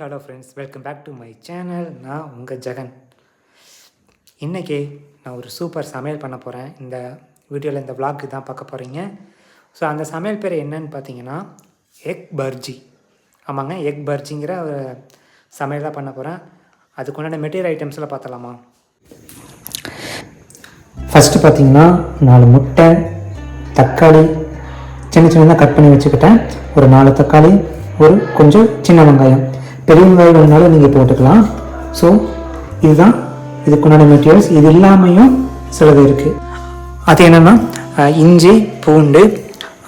Hello friends welcome back to my channel நான் உங்கள் ஜெகன். இன்றைக்கி நான் ஒரு சூப்பர் சமையல் பண்ண போகிறேன் இந்த வீடியோவில் இந்த விளாக்கு தான் பார்க்க போகிறீங்க ஸோ அந்த சமையல் பேர் என்னன்னு பார்த்தீங்கன்னா எக் பர்ஜி. ஆமாங்க எக் பர்ஜிங்கிற ஒரு சமையல் தான் பண்ண போகிறேன் அதுக்குண்டான மெட்டீரியல் ஐட்டம்ஸில் பார்த்தலாமா ஃபஸ்ட்டு பார்த்தீங்கன்னா நாலு முட்டை தக்காளி சின்ன சின்னதாக கட் பண்ணி வச்சுக்கிட்டேன். ஒரு நாலு தக்காளி ஒரு கொஞ்சம் சின்ன வெங்காயம். பெரிய வெங்காயம் வேணுனாலும் நீங்கள் போட்டுக்கலாம். ஸோ இதுதான் இதுக்குண்டான மெட்டீரியல்ஸ் இது இல்லாமையும் சிலது இருக்குது அது என்னென்னா இஞ்சி பூண்டு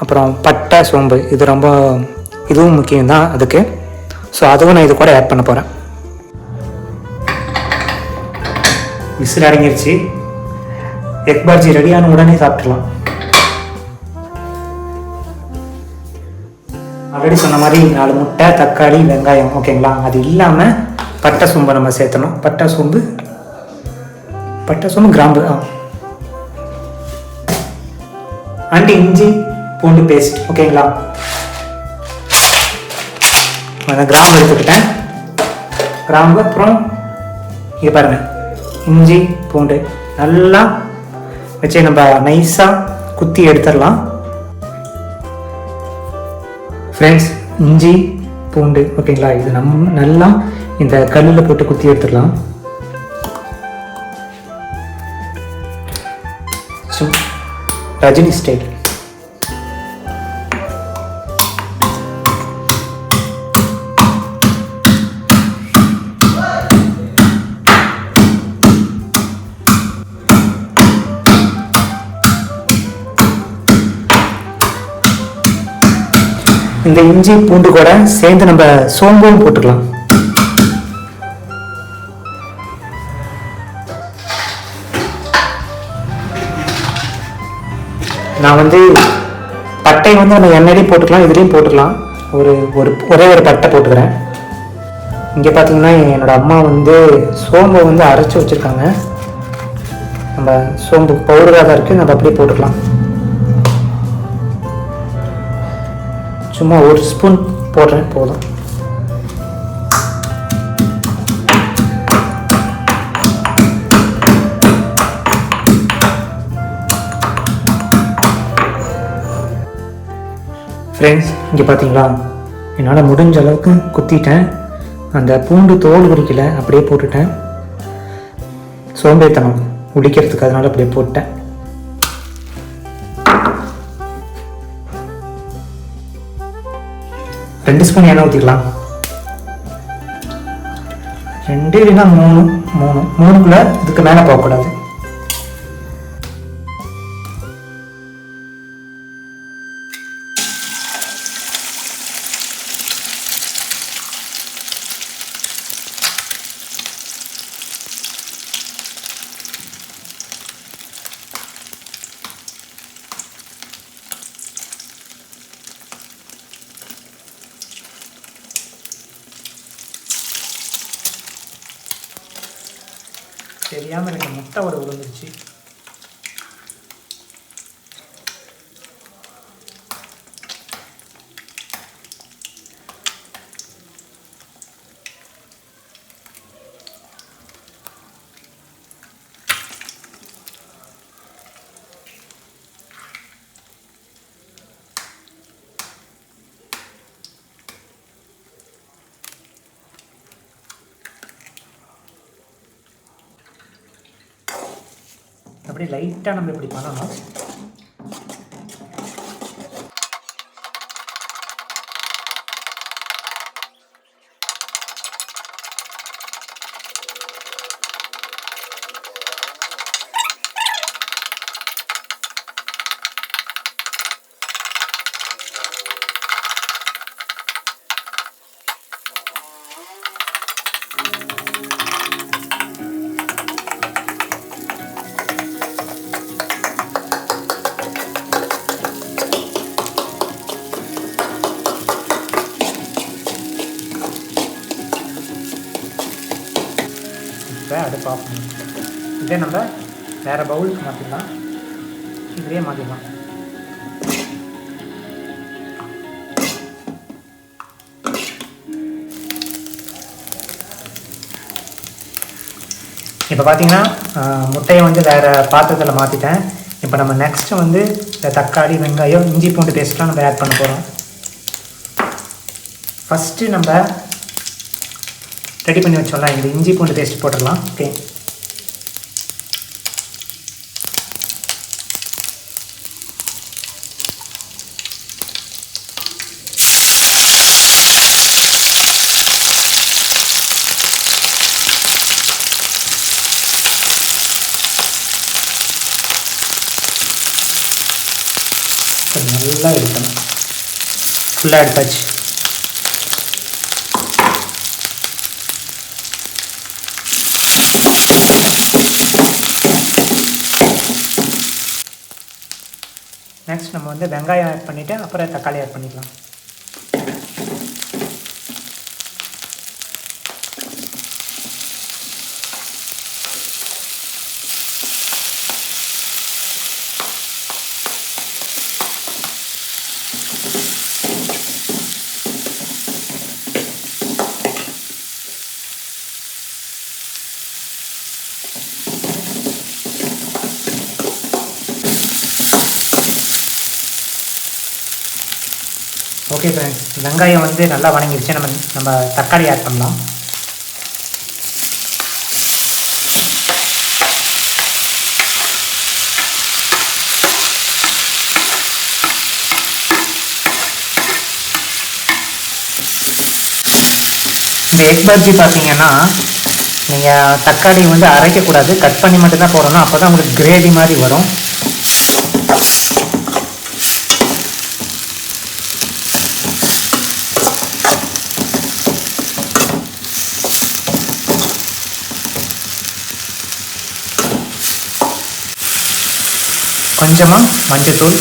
அப்புறம் பட்டை சோம்பு. இது ரொம்ப இதுவும் முக்கியம்தான் அதுக்கு. ஸோ அதுவும் நான் இது கூட ஆட் பண்ண போகிறேன் விசில் அடங்கிருச்சு எக் பர்ஜி ரெடியான உடனே சாப்பிட்றலாம் ஆல்ரெடி சொன்ன மாதிரி நாலு முட்டை தக்காளி வெங்காயம் ஓகேங்களா? அது இல்லாமல் பட்டை சோம்பு நம்ம சேர்த்தணும். பட்டை சோம்பு பட்டை சோம்பு கிராம்பு ஆ. அண்ட் இஞ்சி பூண்டு பேஸ்ட் ஓகேங்களா? அந்த கிராம்பு எடுத்துக்கிட்டேன். கிராம்பு அப்புறம் இங்கே பாருங்க. இஞ்சி பூண்டு நல்லா வச்சு நம்ம நைஸாக குத்தி எடுத்துடலாம். ஃப்ரெண்ட்ஸ் இஞ்சி பூண்டு ஓகேங்களா? இது நம்ம நல்லா இந்த கல்லில் போட்டு குத்தி எடுத்துடலாம். ஸோ ரஜினி ஸ்டைல் இந்த இஞ்சி பூண்டு கூட சேர்ந்து நம்ம சோம்பும் போட்டுக்கலாம். நான் வந்து பட்டை வந்து நம்ம எண்ணெயிலையும் போட்டுக்கலாம் இதுலேயும் போட்டுக்கலாம். ஒரு ஒரு ஒரே ஒரு பட்டை போட்டுக்கிறேன். இங்கே பார்த்தீங்கன்னா என்னோட அம்மா வந்து சோம்பை வந்து அரைச்சி வச்சுருக்காங்க. நம்ம சோம்பு பவுடராக தான் இருக்குது நம்ம அப்படியே போட்டுக்கலாம். சும்மா ஒரு ஸ்பூன் போடுறேன் போதும். ஃப்ரெண்ட்ஸ் இங்கே பார்த்தீங்களா என்னால் முடிஞ்ச அளவுக்கு குத்திட்டேன். அந்த பூண்டு தோல் உரிக்கல அப்படியே போட்டுட்டேன். சோம்பேத்தனம் உடிக்கிறதுக்கு அதனால் அப்படியே போட்டேன் ரெண்டு ஸ்பூன் எண்ணெய் ஊற்றிக்கலாம் ரெண்டு இல்லைன்னா மூணு மூணு. மூணுக்குள்ளே இதுக்கு மேலே போகக்கூடாது. தெரியாமல் எனக்கு முட்டை வடை விழுந்துருச்சு அப்படியே லைட்டாக நம்ம இப்படி பண்ணணும்? டைப் ஆஃப் இதே நம்ம வேறு பவுலுக்கு மாற்றிக்கலாம் இதுலேயே மாற்றிக்கலாம் இப்போ பார்த்தீங்கன்னா முட்டையை வந்து வேறு பாத்திரத்தில் மாற்றிட்டேன் இப்போ நம்ம நெக்ஸ்ட்டு வந்து தக்காளி வெங்காயம் இஞ்சி பூண்டு பேஸ்ட்லாம் நம்ம ஆட் பண்ண போகிறோம் ஃபஸ்ட்டு நம்ம ரெடி பண்ணி வச்சோம்ல இந்த இஞ்சி பூண்டு பேஸ்ட் போட்டுடலாம் ஓகே நல்லா எடுக்கணும். ஃபுல்லாக எடுத்தாச்சு. நெக்ஸ்ட் நம்ம வந்து வெங்காயம் ஆட் பண்ணிவிட்டு அப்புறம் தக்காளி ஆட் பண்ணிக்கலாம். ஓகே ஃப்ரெண்ட்ஸ் வெங்காயம் வந்து நல்லா வணங்கிடுச்சு நம்ம நம்ம தக்காளி ஆட் பண்ணலாம். இந்த எக் பர்ஜி பார்த்தீங்கன்னா நீங்கள் தக்காளி வந்து அரைக்கக்கூடாது. கட் பண்ணி மட்டும்தான் போடணும். அப்போ தான் உங்களுக்கு கிரேவி மாதிரி வரும். கொஞ்சமாக மஞ்சத்தூள்.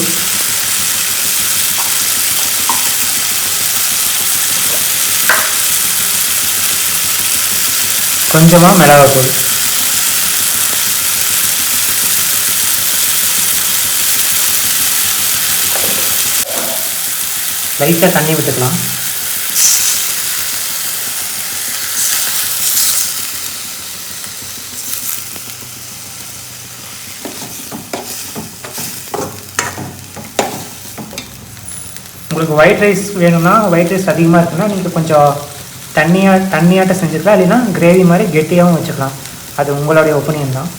கொஞ்சமாக மிளகாத்தூள். லைட்டாக தண்ணி விட்டுக்கலாம். உங்களுக்கு ஒயிட் ரைஸ் வேணும்னா ஒயிட் ரைஸ் அதிகமாக இருக்குன்னா நீங்கள் கொஞ்சம் தண்ணியாக தண்ணியாட்ட செஞ்சுக்கலாம் இல்லைன்னா கிரேவி மாதிரி கெட்டியாகவும் வச்சுக்கலாம். அது உங்களுடைய ஒப்பீனியன் தான்.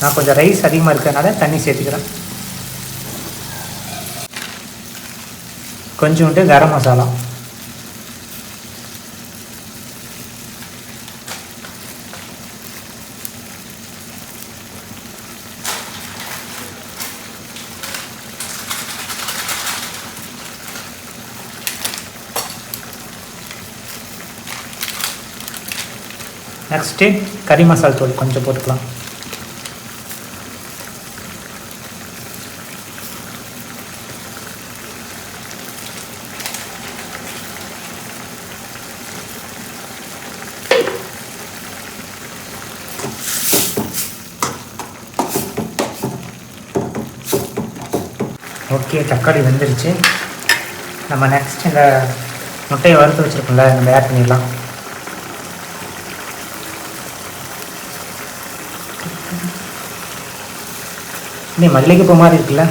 நான் கொஞ்சம் ரைஸ் அதிகமாக இருக்கிறதுனால தண்ணி சேர்த்துக்கிறேன். கொஞ்சோண்டு கரம் மசாலா. நெக்ஸ்ட்டு கறி மசால் தூள் கொஞ்சம் போட்டுக்கலாம். ஓகே தக்காளி வெந்துருச்சு. நம்ம நெக்ஸ்ட் இந்த முட்டையை வறுத்து வச்சுருக்கோம்ல நம்ம ஆட் பண்ணிடலாம். நீ மல்லிகைப்பூ மாதிரி இருக்குல்ல?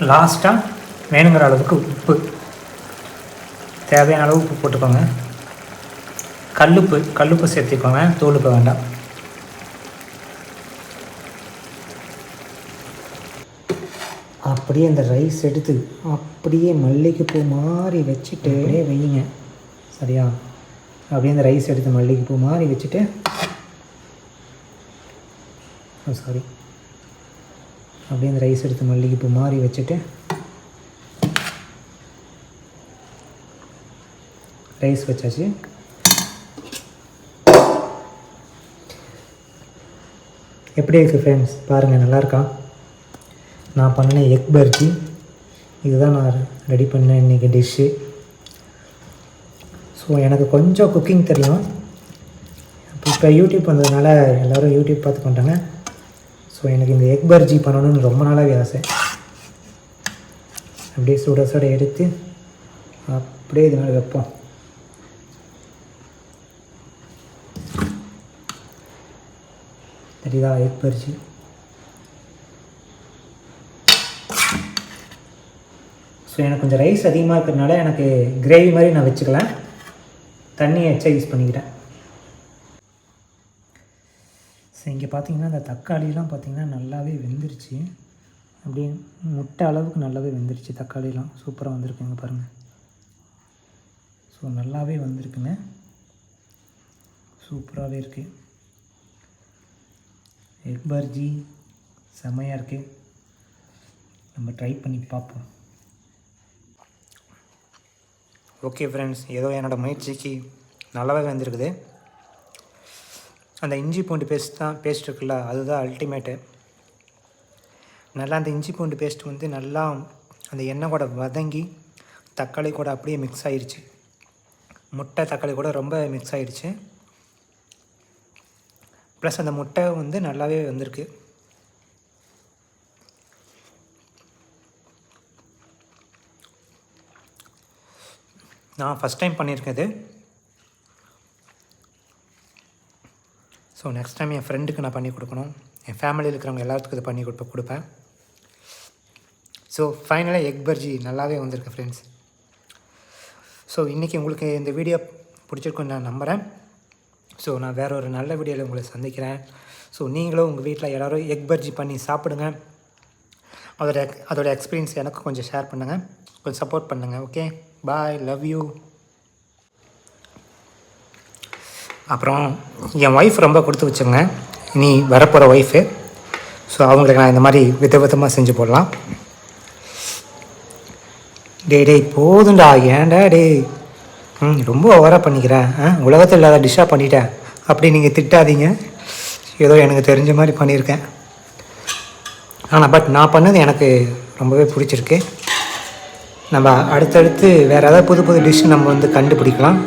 லாஸ்ட்டாக வேணுங்கிற அளவுக்கு உப்பு. தேவையான அளவு உப்பு போட்டுக்கோங்க. கல்லுப்பு கல்லுப்பு சேர்த்துக்கோங்க. தூளுப்பு வேண்டாம். அப்படியே அந்த ரைஸ் எடுத்து அப்படியே மல்லிகைப்பூ மாதிரி வச்சுட்டு அப்படியே வையுங்க. சரியா? அப்படியே அந்த ரைஸ் எடுத்து மல்லிகைப்பூ மாதிரி வச்சுட்டு சாரி அப்படியே அந்த ரைஸ் எடுத்து மல்லிகைப்பூ மாறி வச்சுட்டு ரைஸ் வச்சாச்சு. எப்படி இருக்குது ஃப்ரெண்ட்ஸ் பாருங்கள் நல்லாயிருக்கா நான் பண்ணின எக் பர்ஜி இதுதான் நான் ரெடி பண்ணேன் இன்றைக்கி டிஷ்ஷு ஸோ எனக்கு கொஞ்சம் குக்கிங் தெரியும். இப்போ யூடியூப் வந்ததுனால எல்லோரும் யூடியூப் பார்த்து கொண்டாங்க ஸோ எனக்கு இந்த எக் பர்ஜி பண்ணணும்னு ரொம்ப நாளாகவே ஆசை. அப்படியே சுட சுட எடுத்து அப்படியே இது மேலே வைப்போம். தெரியுதா எக் பர்ஜி ஸோ எனக்கு கொஞ்சம் ரைஸ் அதிகமாக இருக்கிறதுனால எனக்கு கிரேவி மாதிரி நான் வச்சுக்கலாம். தண்ணியை எச்சா யூஸ் பண்ணிக்கிறேன். ஸோ இங்கே பார்த்தீங்கன்னா இந்த தக்காளிலாம் பார்த்திங்கன்னா நல்லாவே வெந்துருச்சு. அப்படியே முட்டை அளவுக்கு நல்லாவே வெந்துருச்சு தக்காளிலாம். சூப்பராக வந்திருக்குங்க பாருங்கள் ஸோ நல்லாவே வந்திருக்குங்க. சூப்பராகவே இருக்குது எக் பர்ஜி செம்மையாக இருக்குது நம்ம ட்ரை பண்ணி பார்ப்போம் ஓகே ஃப்ரெண்ட்ஸ் ஏதோ என்னோடய முயற்சிக்கு நல்லாவே வந்திருக்குது. அந்த இஞ்சி பூண்டு பேஸ்ட் தான் பேஸ்ட் இருக்குல்ல அதுதான் அல்டிமேட்டு நல்லா அந்த இஞ்சி பூண்டு பேஸ்ட் வந்து நல்லா அந்த எண்ணெய் கூட வதங்கி தக்காளி கூட அப்படியே மிக்ஸ் ஆயிடுச்சு முட்டை தக்காளி கூட ரொம்ப மிக்ஸ் ஆயிடுச்சு ப்ளஸ் அந்த முட்டை வந்து நல்லாவே வந்திருக்கு. நான் ஃபஸ்ட் டைம் பண்ணியிருக்கேன் இது. ஸோ நெக்ஸ்ட் டைம் என் ஃப்ரெண்டுக்கு நான் பண்ணி கொடுக்கணும். என் ஃபேமிலியில் இருக்கிறவங்க எல்லாத்துக்கும் இது பண்ணி கொடுப்ப கொடுப்பேன். ஸோ ஃபைனலாக எக் பர்ஜி நல்லாவே வந்திருக்கு ஃப்ரெண்ட்ஸ் ஸோ இன்றைக்கி உங்களுக்கு இந்த வீடியோ பிடிச்சிருக்குன்னு நான் நம்புகிறேன் ஸோ நான் வேறு ஒரு நல்ல வீடியோவில் உங்களை சந்திக்கிறேன். ஸோ நீங்களும் உங்கள் வீட்டில் எல்லோரும் எக் பர்ஜி பண்ணி சாப்பிடுங்க. அதோட அதோட எக்ஸ்பீரியன்ஸ் எனக்கும் கொஞ்சம் ஷேர் பண்ணுங்கள் கொஞ்சம் சப்போர்ட் பண்ணுங்கள் ஓகே பாய் லவ் யூ அப்புறம் என் ஒய்ஃப் ரொம்ப கொடுத்து வச்சுங்க. இனி வரப்போகிற ஒய்ஃபு ஸோ அவங்களுக்கு நான் இந்த மாதிரி வித விதமாக செஞ்சு போடலாம். டேய் டேய் போதும்டா ஏன்டா டேய்? ம் ரொம்ப ஓவராக பண்ணிக்கிறேன் ஆ உலகத்தில் இல்லாத டிஷ்ஷாக பண்ணிட்டேன் அப்படி நீங்கள் திட்டாதீங்க. ஏதோ எனக்கு தெரிஞ்ச மாதிரி பண்ணியிருக்கேன். ஆனால் பட் நான் பண்ணது எனக்கு ரொம்பவே பிடிச்சிருக்கு. நம்ம அடுத்தடுத்து வேறு ஏதாவது புது புது டிஷ் நம்ம வந்து கண்டுபிடிக்கலாம்.